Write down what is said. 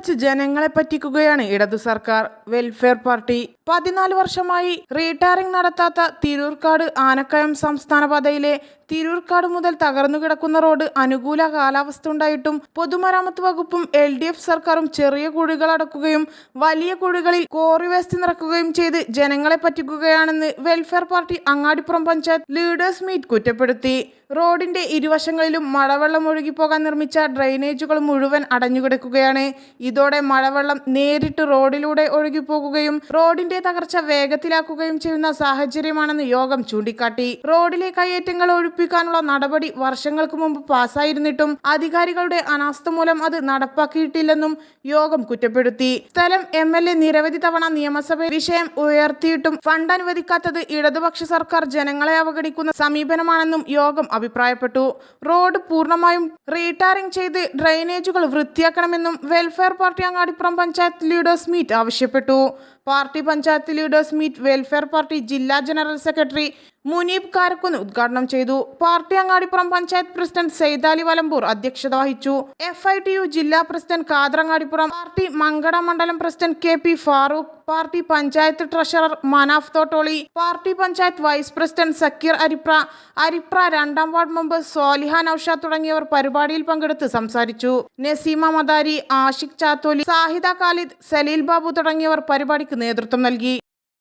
നിറച്ച് ജനങ്ങളെ പറ്റിക്കുകയാണ് ഇടതു സർക്കാർ വെൽഫെയർ പാർട്ടി പതിനാല് വർഷമായി റീടയറിംഗ് നടത്താത്ത തിരൂർക്കാട് ആനക്കയം സംസ്ഥാന പാതയിലെ തിരൂർക്കാട് മുതൽ തകർന്നു കിടക്കുന്ന റോഡ് അനുകൂല കാലാവസ്ഥ ഉണ്ടായിട്ടും പൊതുമരാമത്ത് വകുപ്പും എൽ ഡി എഫ് സർക്കാരും ചെറിയ കുഴികൾ അടക്കുകയും വലിയ കുഴികളിൽ കോറി വേസ്റ്റ് നിറക്കുകയും ചെയ്ത് ജനങ്ങളെ പറ്റിക്കുകയാണെന്ന് welfare party Angadipuram panchayat leaders meet കുറ്റപ്പെടുത്തി. റോഡിന്റെ ഇരുവശങ്ങളിലും മഴവെള്ളം ഒഴുകിപ്പോകാൻ നിർമ്മിച്ച ഡ്രെയിനേജുകൾ മുഴുവൻ അടഞ്ഞുകിടക്കുകയാണ്. ഇതോടെ മഴവെള്ളം നേരിട്ട് റോഡിലൂടെ ഒഴുകിപ്പോകുകയും റോഡിന്റെ തകർച്ച വേഗത്തിലാക്കുകയും ചെയ്യുന്ന സാഹചര്യമാണെന്ന് യോഗം ചൂണ്ടിക്കാട്ടി. റോഡിലെ കയ്യേറ്റങ്ങൾ ഒഴിപ്പിക്കാനുള്ള നടപടി വർഷങ്ങൾക്ക് മുമ്പ് പാസ്സായിരുന്നിട്ടും അധികാരികളുടെ അനാസ്ഥ മൂലം അത് നടപ്പാക്കിയിട്ടില്ലെന്നും യോഗം കുറ്റപ്പെടുത്തി. സ്ഥലം എം എൽ എ നിരവധി തവണ നിയമസഭയിൽ വിഷയം ഉയർത്തിയിട്ടും ഫണ്ട് അനുവദിക്കാത്തത് ഇടതുപക്ഷ സർക്കാർ ജനങ്ങളെ അവഗണിക്കുന്ന സമീപനമാണെന്നും യോഗം അഭിപ്രായപ്പെട്ടു. റോഡ് പൂർണമായും റീടാറിംഗ് ചെയ്ത് ഡ്രെയിനേജുകൾ വൃത്തിയാക്കണമെന്നും welfare party Angadipuram panchayat leaders meet ആവശ്യപ്പെട്ടു. Party panchayat leaders meet welfare party ജില്ലാ ജനറൽ സെക്രട്ടറി മുനീബ് കാരക്കുന്ന് ഉദ്ഘാടനം ചെയ്തു. പാർട്ടി അങ്ങാടിപ്പുറം പഞ്ചായത്ത് പ്രസിഡന്റ് സെയ്താലി വലമ്പൂർ അധ്യക്ഷത വഹിച്ചു. എഫ് ഐ ടി യു ജില്ലാ പ്രസിഡന്റ് കാതറങ്ങാടിപ്പുറം പാർട്ടി മങ്കട മണ്ഡലം president K P Farooq party panchayat treasurer Manaf Thottoli party panchayat vice president Sakkeer Aripra Aripra രണ്ടാം ward member Soliha Nousha തുടങ്ങിയവർ പരിപാടിയിൽ പങ്കെടുത്ത് സംസാരിച്ചു. നസീമ മദാരി ആഷിഖ് ചാത്തോലി സാഹിദ ഖാലിദ് സലീൽ ബാബു തുടങ്ങിയവർ പരിപാടിക്ക് നേതൃത്വം നൽകി.